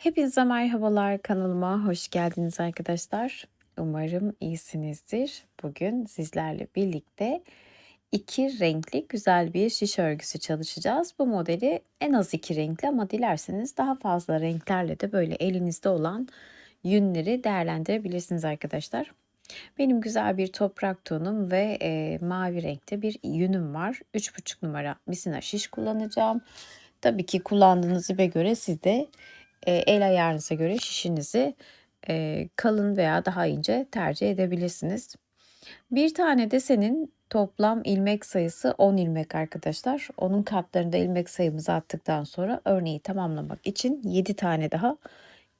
Hepinize merhabalar kanalıma hoş geldiniz arkadaşlar. Umarım iyisinizdir. Bugün sizlerle birlikte iki renkli güzel bir şiş örgüsü çalışacağız. Bu modeli en az iki renkli ama dilerseniz daha fazla renklerle de böyle elinizde olan yünleri değerlendirebilirsiniz arkadaşlar. Benim güzel bir toprak tonum ve e, mavi renkte bir yünüm var. 3,5 numara misina şiş kullanacağım. Tabii ki kullandığınız ipe göre siz de e, el ayarınıza göre şişinizi e, kalın veya daha ince tercih edebilirsiniz. Bir tane desenin toplam ilmek sayısı 10 ilmek arkadaşlar. Onun katlarında ilmek sayımızı attıktan sonra örneği tamamlamak için 7 tane daha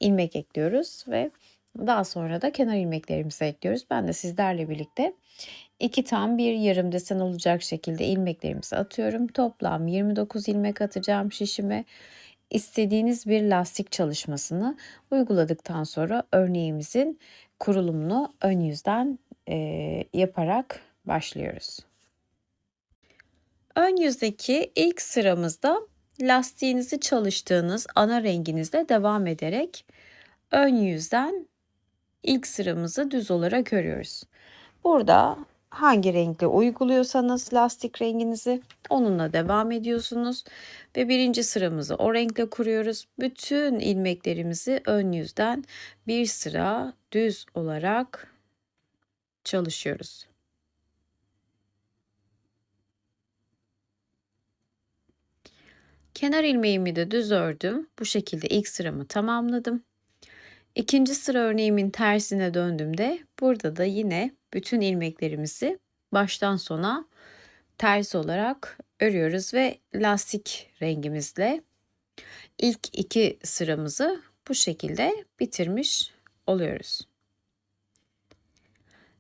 ilmek ekliyoruz ve daha sonra da kenar ilmeklerimizi ekliyoruz. Ben de sizlerle birlikte iki tam bir yarım desen olacak şekilde ilmeklerimizi atıyorum. Toplam 29 ilmek atacağım şişime istediğiniz bir lastik çalışmasını uyguladıktan sonra örneğimizin kurulumunu ön yüzden e, yaparak başlıyoruz. Ön yüzdeki ilk sıramızda lastiğinizi çalıştığınız ana renginizle devam ederek ön yüzden ilk sıramızı düz olarak örüyoruz. Burada hangi renkle uyguluyorsanız lastik renginizi onunla devam ediyorsunuz ve birinci sıramızı o renkle kuruyoruz. Bütün ilmeklerimizi ön yüzden bir sıra düz olarak çalışıyoruz. Kenar ilmeğimi de düz ördüm. Bu şekilde ilk sıramı tamamladım. İkinci sıra örneğimin tersine döndüğümde burada da yine bütün ilmeklerimizi baştan sona ters olarak örüyoruz ve lastik rengimizle ilk iki sıramızı bu şekilde bitirmiş oluyoruz.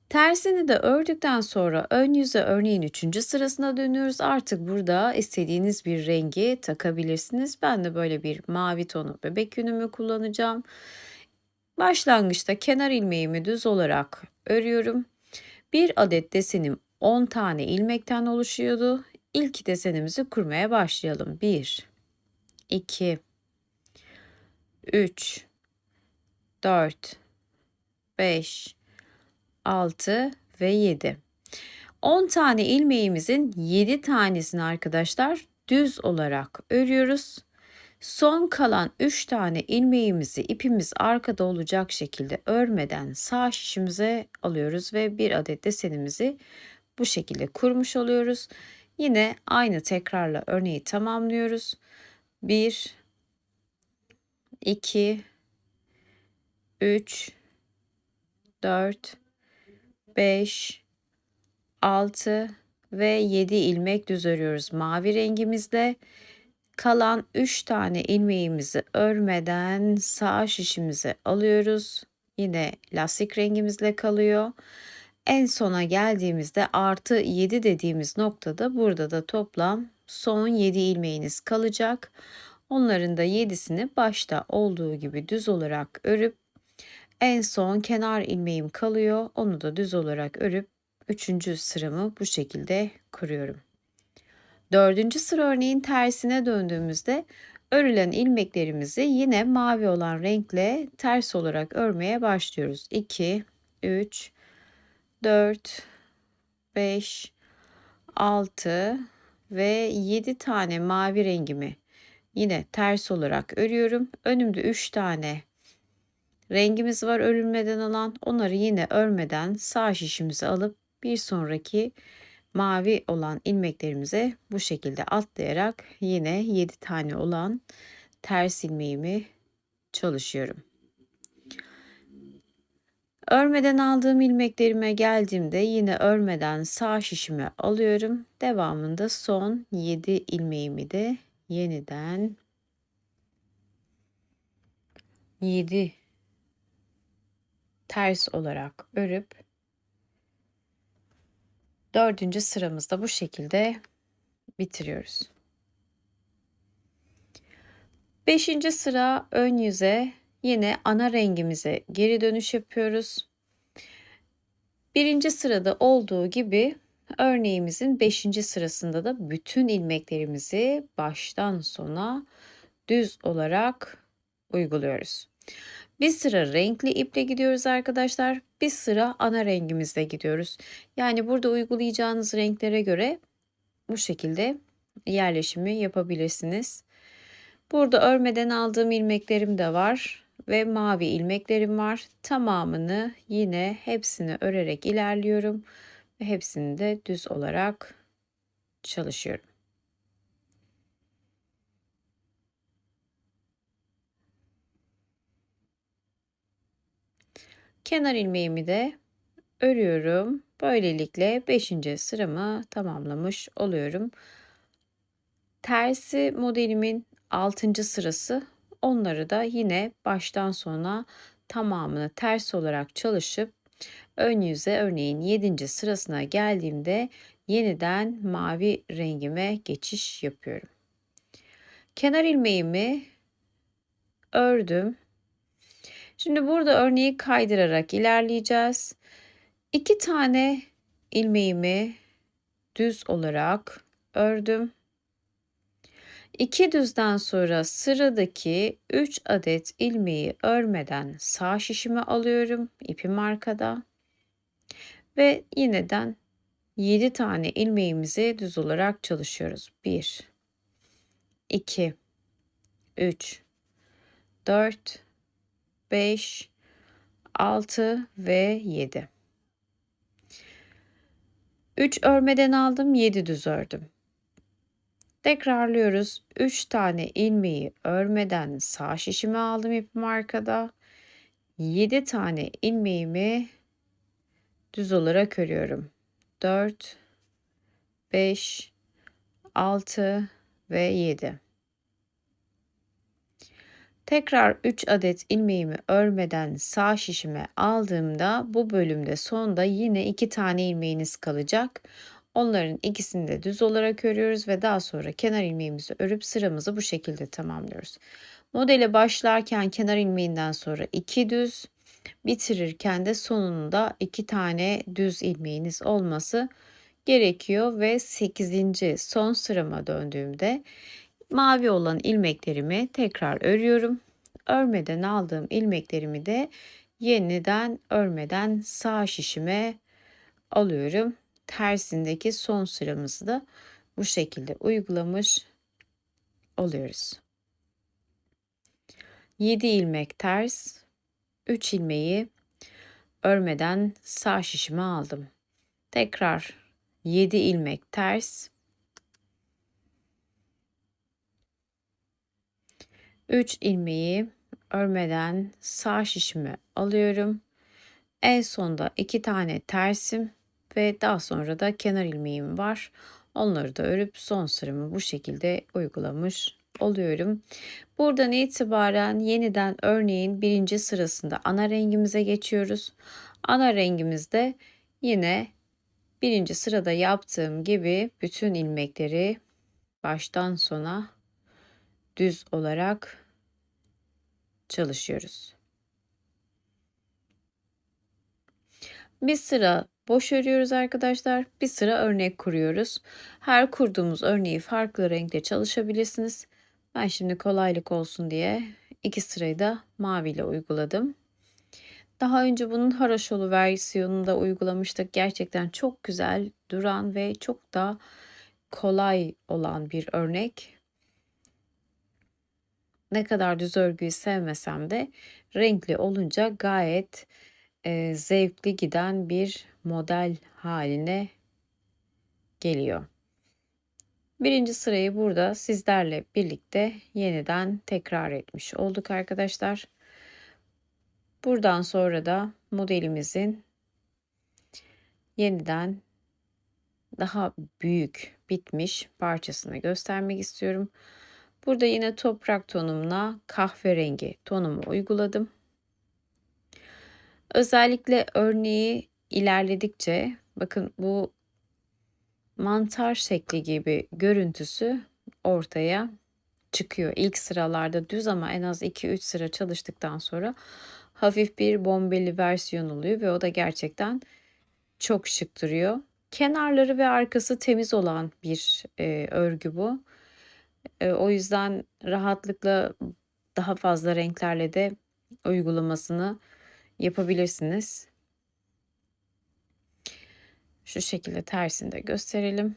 Tersini de ördükten sonra ön yüze örneğin üçüncü sırasına dönüyoruz. Artık burada istediğiniz bir rengi takabilirsiniz. Ben de böyle bir mavi tonu bebek yünümü kullanacağım. Başlangıçta kenar ilmeğimi düz olarak örüyorum. Bir adet desenim 10 tane ilmekten oluşuyordu. İlk desenimizi kurmaya başlayalım. 1 2 3 4 5 6 ve 7. 10 tane ilmeğimizin 7 tanesini arkadaşlar düz olarak örüyoruz. Son kalan 3 tane ilmeğimizi ipimiz arkada olacak şekilde örmeden sağ şişimize alıyoruz ve bir adet desenimizi bu şekilde kurmuş oluyoruz. Yine aynı tekrarla örneği tamamlıyoruz. 1 2 3 4 5 6 ve 7 ilmek düz örüyoruz mavi rengimizle. Kalan 3 tane ilmeğimizi örmeden sağ şişimize alıyoruz. Yine lastik rengimizle kalıyor. En sona geldiğimizde artı 7 dediğimiz noktada burada da toplam son 7 ilmeğiniz kalacak. Onların da 7'sini başta olduğu gibi düz olarak örüp en son kenar ilmeğim kalıyor. Onu da düz olarak örüp 3. sıramı bu şekilde kuruyorum. Dördüncü sıra örneğin tersine döndüğümüzde örülen ilmeklerimizi yine mavi olan renkle ters olarak örmeye başlıyoruz. 2, 3, 4, 5, 6 ve 7 tane mavi rengimi yine ters olarak örüyorum. Önümde 3 tane rengimiz var örülmeden alan. Onları yine örmeden sağ şişimizi alıp bir sonraki mavi olan ilmeklerimize bu şekilde atlayarak yine 7 tane olan ters ilmeğimi çalışıyorum. Örmeden aldığım ilmeklerime geldiğimde yine örmeden sağ şişime alıyorum. Devamında son 7 ilmeğimi de yeniden 7 ters olarak örüp dördüncü sıramızda bu şekilde bitiriyoruz. Beşinci sıra ön yüze yine ana rengimize geri dönüş yapıyoruz. Birinci sırada olduğu gibi örneğimizin beşinci sırasında da bütün ilmeklerimizi baştan sona düz olarak uyguluyoruz. Bir sıra renkli iple gidiyoruz arkadaşlar. Bir sıra ana rengimizle gidiyoruz. Yani burada uygulayacağınız renklere göre bu şekilde yerleşimi yapabilirsiniz. Burada örmeden aldığım ilmeklerim de var ve mavi ilmeklerim var. Tamamını yine hepsini örerek ilerliyorum ve hepsini de düz olarak çalışıyorum. Kenar ilmeğimi de örüyorum. Böylelikle 5. sıramı tamamlamış oluyorum. Tersi modelimin 6. sırası. Onları da yine baştan sona tamamını ters olarak çalışıp ön yüze örneğin 7. sırasına geldiğimde yeniden mavi rengime geçiş yapıyorum. Kenar ilmeğimi ördüm. Şimdi burada örneği kaydırarak ilerleyeceğiz. İki tane ilmeğimi düz olarak ördüm. İki düzden sonra sıradaki 3 adet ilmeği örmeden sağ şişime alıyorum. ipim arkada. Ve yineden 7 tane ilmeğimizi düz olarak çalışıyoruz. 1 2 3 4 5 6 ve 7. 3 örmeden aldım, 7 düz ördüm. Tekrarlıyoruz. 3 tane ilmeği örmeden sağ şişime aldım ipim arkada. 7 tane ilmeğimi düz olarak örüyorum. 4 5 6 ve 7. Tekrar 3 adet ilmeğimi örmeden sağ şişime aldığımda bu bölümde sonda yine 2 tane ilmeğiniz kalacak. Onların ikisini de düz olarak örüyoruz ve daha sonra kenar ilmeğimizi örüp sıramızı bu şekilde tamamlıyoruz. Modele başlarken kenar ilmeğinden sonra 2 düz, bitirirken de sonunda 2 tane düz ilmeğiniz olması gerekiyor ve 8. son sırama döndüğümde mavi olan ilmeklerimi tekrar örüyorum. Örmeden aldığım ilmeklerimi de yeniden örmeden sağ şişime alıyorum tersindeki son sıramızı da bu şekilde uygulamış oluyoruz. 7 ilmek ters, 3 ilmeği örmeden sağ şişime aldım. Tekrar 7 ilmek ters, 3 ilmeği örmeden sağ şişime alıyorum. En sonda 2 tane tersim ve daha sonra da kenar ilmeğim var. Onları da örüp son sıramı bu şekilde uygulamış oluyorum. Buradan itibaren yeniden örneğin birinci sırasında ana rengimize geçiyoruz. Ana rengimizde yine birinci sırada yaptığım gibi bütün ilmekleri baştan sona düz olarak çalışıyoruz. Bir sıra boş örüyoruz arkadaşlar. Bir sıra örnek kuruyoruz. Her kurduğumuz örneği farklı renkte çalışabilirsiniz. Ben şimdi kolaylık olsun diye iki sırayı da maviyle uyguladım. Daha önce bunun haraşolu versiyonunu da uygulamıştık. Gerçekten çok güzel duran ve çok da kolay olan bir örnek. Ne kadar düz örgüyü sevmesem de renkli olunca gayet e, zevkli giden bir model haline geliyor. Birinci sırayı burada sizlerle birlikte yeniden tekrar etmiş olduk arkadaşlar. Buradan sonra da modelimizin yeniden daha büyük bitmiş parçasını göstermek istiyorum. Burada yine toprak tonumla kahverengi tonumu uyguladım. Özellikle örneği ilerledikçe bakın bu mantar şekli gibi görüntüsü ortaya çıkıyor. İlk sıralarda düz ama en az 2-3 sıra çalıştıktan sonra hafif bir bombeli versiyon oluyor ve o da gerçekten çok şık duruyor. Kenarları ve arkası temiz olan bir e, örgü bu. O yüzden rahatlıkla daha fazla renklerle de uygulamasını yapabilirsiniz. Şu şekilde tersini de gösterelim.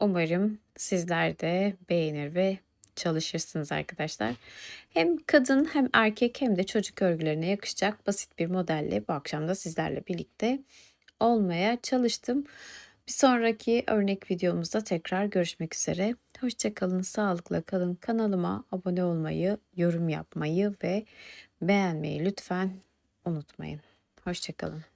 Umarım sizler de beğenir ve çalışırsınız arkadaşlar. Hem kadın hem erkek hem de çocuk örgülerine yakışacak basit bir modelle bu akşam da sizlerle birlikte olmaya çalıştım. Bir sonraki örnek videomuzda tekrar görüşmek üzere. Hoşçakalın, sağlıkla kalın. Kanalıma abone olmayı, yorum yapmayı ve beğenmeyi lütfen unutmayın. Hoşçakalın.